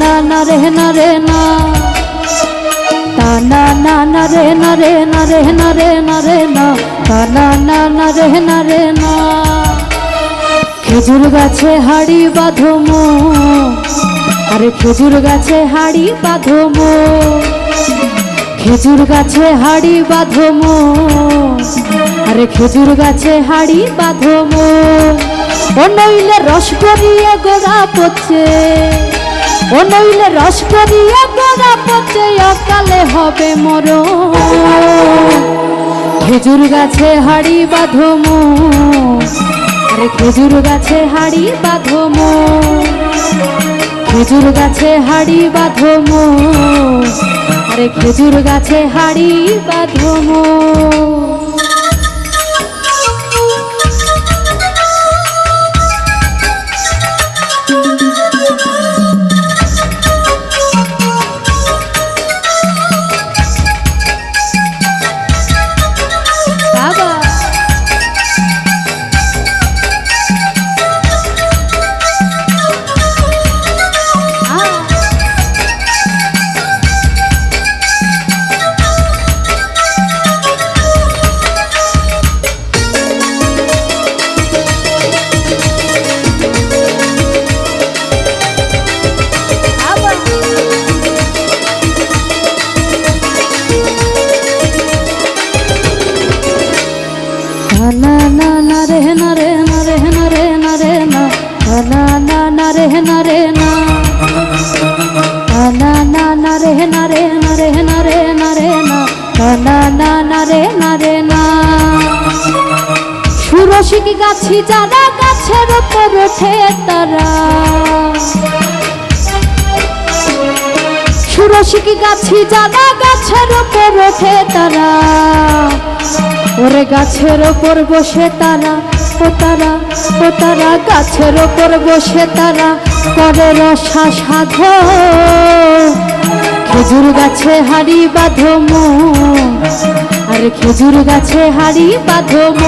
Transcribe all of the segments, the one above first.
রে, না রে, না। তা না না না রে না রে না রে না রে না রে, না। তা না না না রে না রে, না। খেজুর গাছে হাড়ি বাঁধম, আরে খেজুর গাছে হাড়ি বাঁধম। খেজুর গাছে হাড়ি বাঁধম, আরে খেজুর গাছে হাড়ি বাঁধম। ও নইলে রস করিয়ে গোড়া পচে। ও নইলে রস করিয়ে গোড়া পচে অকালে হবে মর খেজুর গাছে হাড়ি বাঁধম আরে খেজুর গাছে হাড়ি বাঁধম খেজুর গাছে হাড়ি বাঁধম আরে খেজুর গাছে হাড়ি বাঁধম না না রে না রে, না। না না না রে না রে না রে না রে না রে, না। না না না রে না রে, না। সুরসিক গাছি, যারা গাছের উপর ওঠে তারা। সুরসিক গাছি, যারা গাছের উপর ওঠে তারা। ওরে গাছের ওপর বসে তারা ও তারা ও তারা গাছের ওপর বসে তারা করে রসা সাধ খেজুর গাছে হাড়ি বাঁধম আরে খেজুর গাছে হাড়ি বাঁধম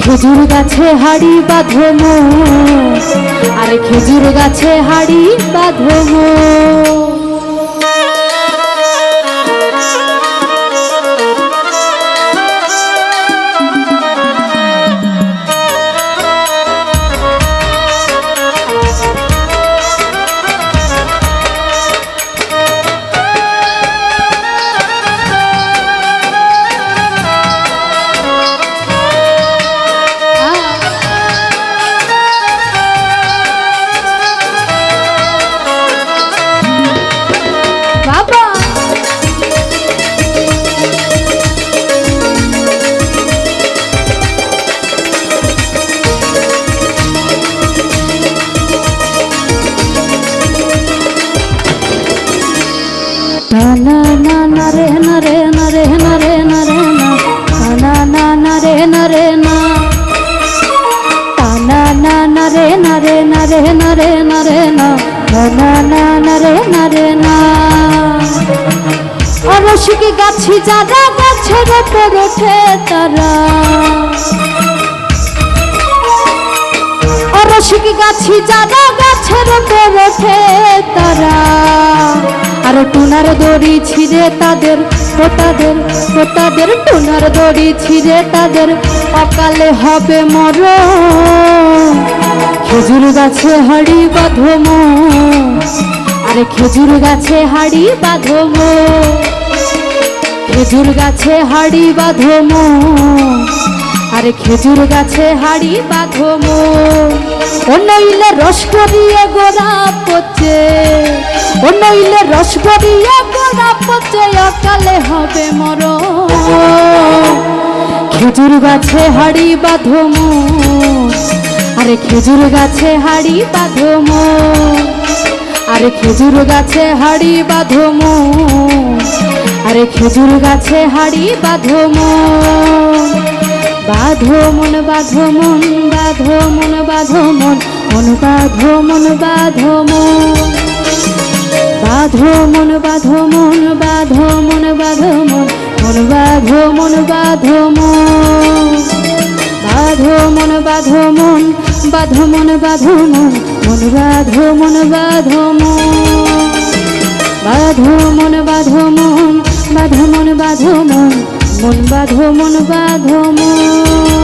খেজুর গাছে হাড়ি বাঁধম আরে খেজুর গাছে হাড়ি বাঁধম রে, না রে না রে, না। না না না না রে, না অরসিক গাছি যারা গাছের ওপর ওঠে তারা। অরসিক গাছি যারা গাছের ওপর ওঠে তারা। আর টুনার দড়ি ছিঁড়ে তাদের ও তাদের ও তাদের টুনার দড়ি ছিঁড়ে তাদের। অকালে হবে মর খেজুর গাছে হাড়ি বাঁধম আরে খেজুর গাছে হাড়ি বাঁধম খেজুর গাছে হাড়ি বাঁধম আরে খেজুর গাছে হাড়ি বাঁধম ও নইলে রস করিয়ে গোড়া পচে। ও নইলে রস করিয়ে পচে, অকালে হবে মর খেজুর গাছে হাড়ি বাঁধম আরে খেজুর গাছে হাড়ি বাঁধম আরে খেজুর গাছে হাড়ি বাঁধম আরে খেজুর গাছে হাড়ি বাঁধম বাঁধো মন বাঁধো মন বাঁধো মন বাঁধো মন মন বাঁধো মন বাঁধো মন বাঁধো মন বাঁধো মন বাঁধো মন বাঁধো মন মন বাঁধো মন বাঁধো মন মন মন বাঁধো মন বাঁধো মন মন বাঁধো মন বাঁধো মন। বাঁধো মন বাঁধো মন বাঁধো মন বাঁধো মন মন বাঁধো মন বাঁধো মন।